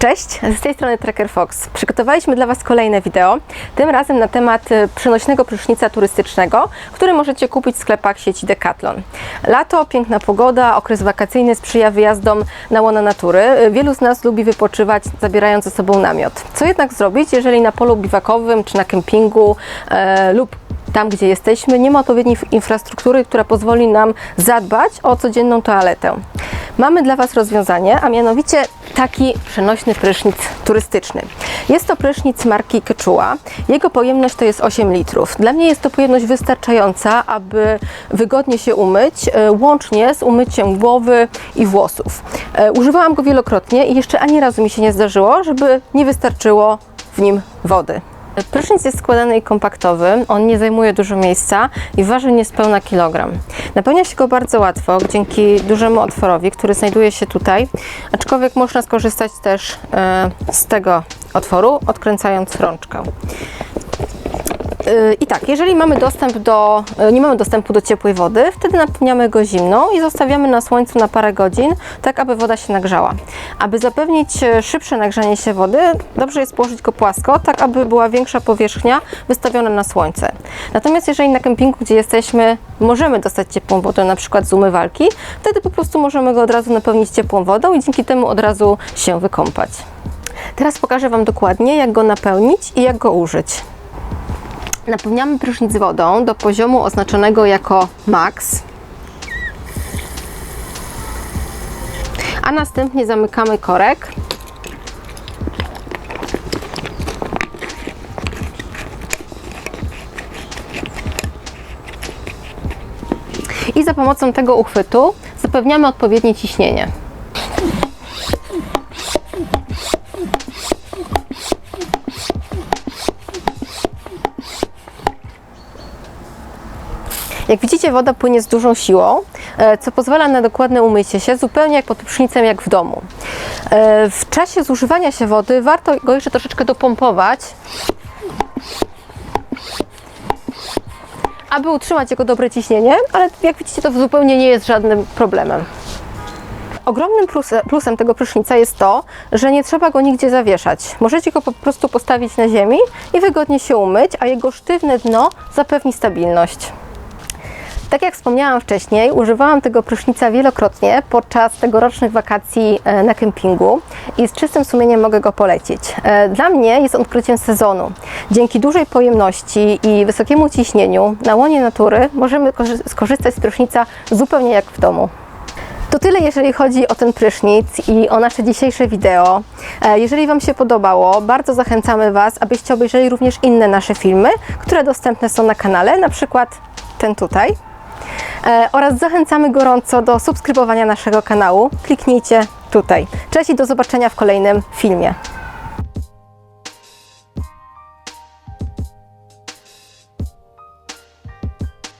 Cześć, z tej strony Tracker Fox. Przygotowaliśmy dla Was kolejne wideo, tym razem na temat e, przenośnego prysznica turystycznego, który możecie kupić w sklepach sieci Decathlon. Lato, piękna pogoda, okres wakacyjny sprzyja wyjazdom na łono natury. E, Wielu z nas lubi wypoczywać, zabierając ze sobą namiot. Co jednak zrobić, jeżeli na polu biwakowym czy na kempingu e, lub tam, gdzie jesteśmy, nie ma odpowiedniej infrastruktury, która pozwoli nam zadbać o codzienną toaletę. Mamy dla Was rozwiązanie, a mianowicie taki przenośny prysznic turystyczny. Jest to prysznic marki Quechua. Jego pojemność to jest 8 litrów. Dla mnie jest to pojemność wystarczająca, aby wygodnie się umyć, e, łącznie z umyciem głowy i włosów. E, Używałam go wielokrotnie i jeszcze ani razu mi się nie zdarzyło, żeby nie wystarczyło w nim wody. Prysznic jest składany i kompaktowy, on nie zajmuje dużo miejsca i waży niespełna kilogram. Napełnia się go bardzo łatwo dzięki dużemu otworowi, który znajduje się tutaj, aczkolwiek można skorzystać też e, z tego otworu, odkręcając rączkę. I tak, jeżeli mamy dostęp do, yy, nie mamy dostępu do ciepłej wody, wtedy napełniamy go zimną i zostawiamy na słońcu na parę godzin, tak aby woda się nagrzała. Aby zapewnić e, szybsze nagrzanie się wody, dobrze jest położyć go płasko, tak aby była większa powierzchnia wystawiona na słońce. Natomiast jeżeli na kempingu, gdzie jesteśmy, możemy dostać ciepłą wodę, na przykład z umywalki, wtedy po prostu możemy go od razu napełnić ciepłą wodą i dzięki temu od razu się wykąpać. Teraz pokażę Wam dokładnie, jak go napełnić i jak go użyć. Napełniamy prysznic wodą do poziomu oznaczonego jako max. A następnie zamykamy korek. I za pomocą tego uchwytu zapewniamy odpowiednie ciśnienie. Jak widzicie, woda płynie z dużą siłą, e, co pozwala na dokładne umycie się, zupełnie jak pod prysznicem, jak w domu. E, W czasie zużywania się wody warto go jeszcze troszeczkę dopompować, aby utrzymać jego dobre ciśnienie, ale jak widzicie, to zupełnie nie jest żadnym problemem. Ogromnym plusem, plusem tego prysznica jest to, że nie trzeba go nigdzie zawieszać. Możecie go po prostu postawić na ziemi i wygodnie się umyć, a jego sztywne dno zapewni stabilność. Tak jak wspomniałam wcześniej, używałam tego prysznica wielokrotnie podczas tegorocznych wakacji e, na kempingu i z czystym sumieniem mogę go polecić. E, Dla mnie jest odkryciem sezonu. Dzięki dużej pojemności i wysokiemu ciśnieniu na łonie natury możemy korzy- skorzystać z prysznica zupełnie jak w domu. To tyle, jeżeli chodzi o ten prysznic i o nasze dzisiejsze wideo. E, Jeżeli Wam się podobało, bardzo zachęcamy Was, abyście obejrzeli również inne nasze filmy, które dostępne są na kanale, na przykład ten tutaj. E, Oraz zachęcamy gorąco do subskrybowania naszego kanału. Kliknijcie tutaj. Cześć i do zobaczenia w kolejnym filmie.